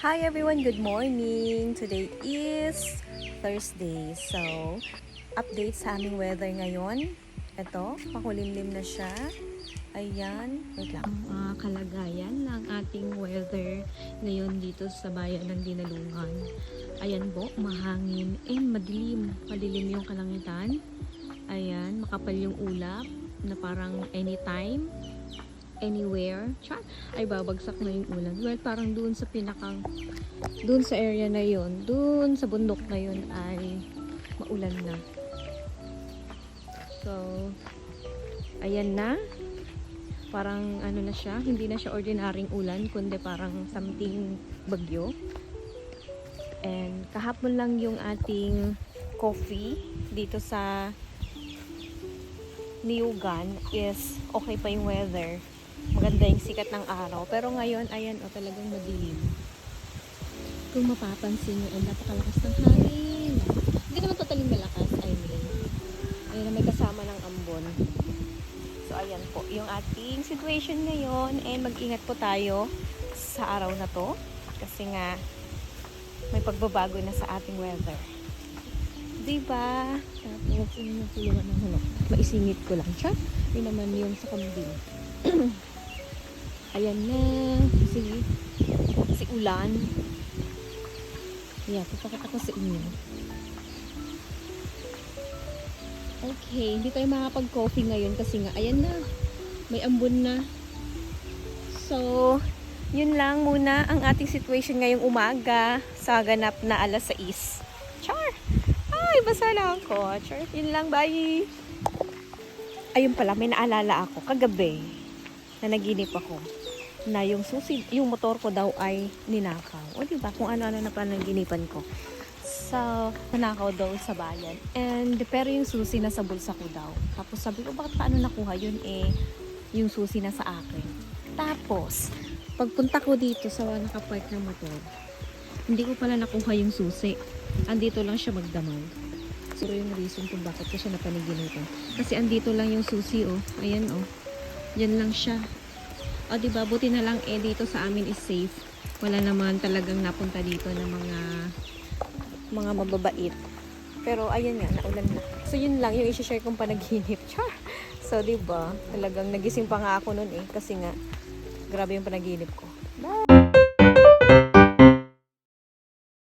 Hi everyone, good morning. Today is Thursday. So, update sa aming weather ngayon. Ito, makulimlim na siya. Ayan, wait lang. Ang ah, kalagayan ng ating weather ngayon dito sa bayan ng Dinalungan. Ayan po, mahangin and madilim. Madilim yung kalangitan. Ayan, makapal yung ulap na parang anytime anywhere, chat, ay babagsak na yung ulan. Well, parang doon sa pinakang, doon sa area na yon, doon sa bundok na yon ay maulan na. So, ayan na. Parang ano na siya, hindi na siya ordinaryong ulan, kundi parang something bagyo. And kahapon lang yung ating coffee dito sa Niugan is okay pa yung weather maganda yung sikat ng araw. Pero ngayon, ayan, o, oh, talagang madilim. Kung mapapansin nyo, ay napakalakas ng hangin. Hindi naman totally malakas, I mean. Ayun na may kasama ng ambon. So, ayan po, yung ating situation ngayon. And mag-ingat po tayo sa araw na to. Kasi nga, may pagbabago na sa ating weather. Diba? Tapos, yun yung tulungan ng hulok. Maisingit ko lang siya. Yun naman yung sa kambing. Ayan na. Si, si Ulan. Yeah, papakita ko sa inyo. Okay, hindi tayo makapag-coffee ngayon kasi nga, ayan na. May ambon na. So, yun lang muna ang ating situation ngayong umaga sa ganap na alas 6. Char! Ay, basa na ako. Char, yun lang. Bye! Ayun pala, may naalala ako kagabi na naginip ako na yung susi, yung motor ko daw ay ninakaw. O di ba kung ano-ano na pa naginipan ko. So, nanakaw daw sa bayan. And, pero yung susi na sa bulsa ko daw. Tapos sabi ko, bakit paano nakuha yun eh, yung susi na sa akin. Tapos, pagpunta ko dito sa nakapark ng motor, hindi ko pala nakuha yung susi. Andito lang siya magdamag. Siguro yung reason kung bakit ko siya napaniginitan. Kasi andito lang yung susi, oh. Ayan, oh. Yan lang siya. O, di ba Buti na lang, eh, dito sa amin is safe. Wala naman talagang napunta dito ng mga mga mababait. Pero, ayan nga, naulan na. So, yun lang, yung isi-share kong panaginip. Char! So, di ba Talagang nagising pa nga ako nun eh. Kasi nga, grabe yung panaginip ko.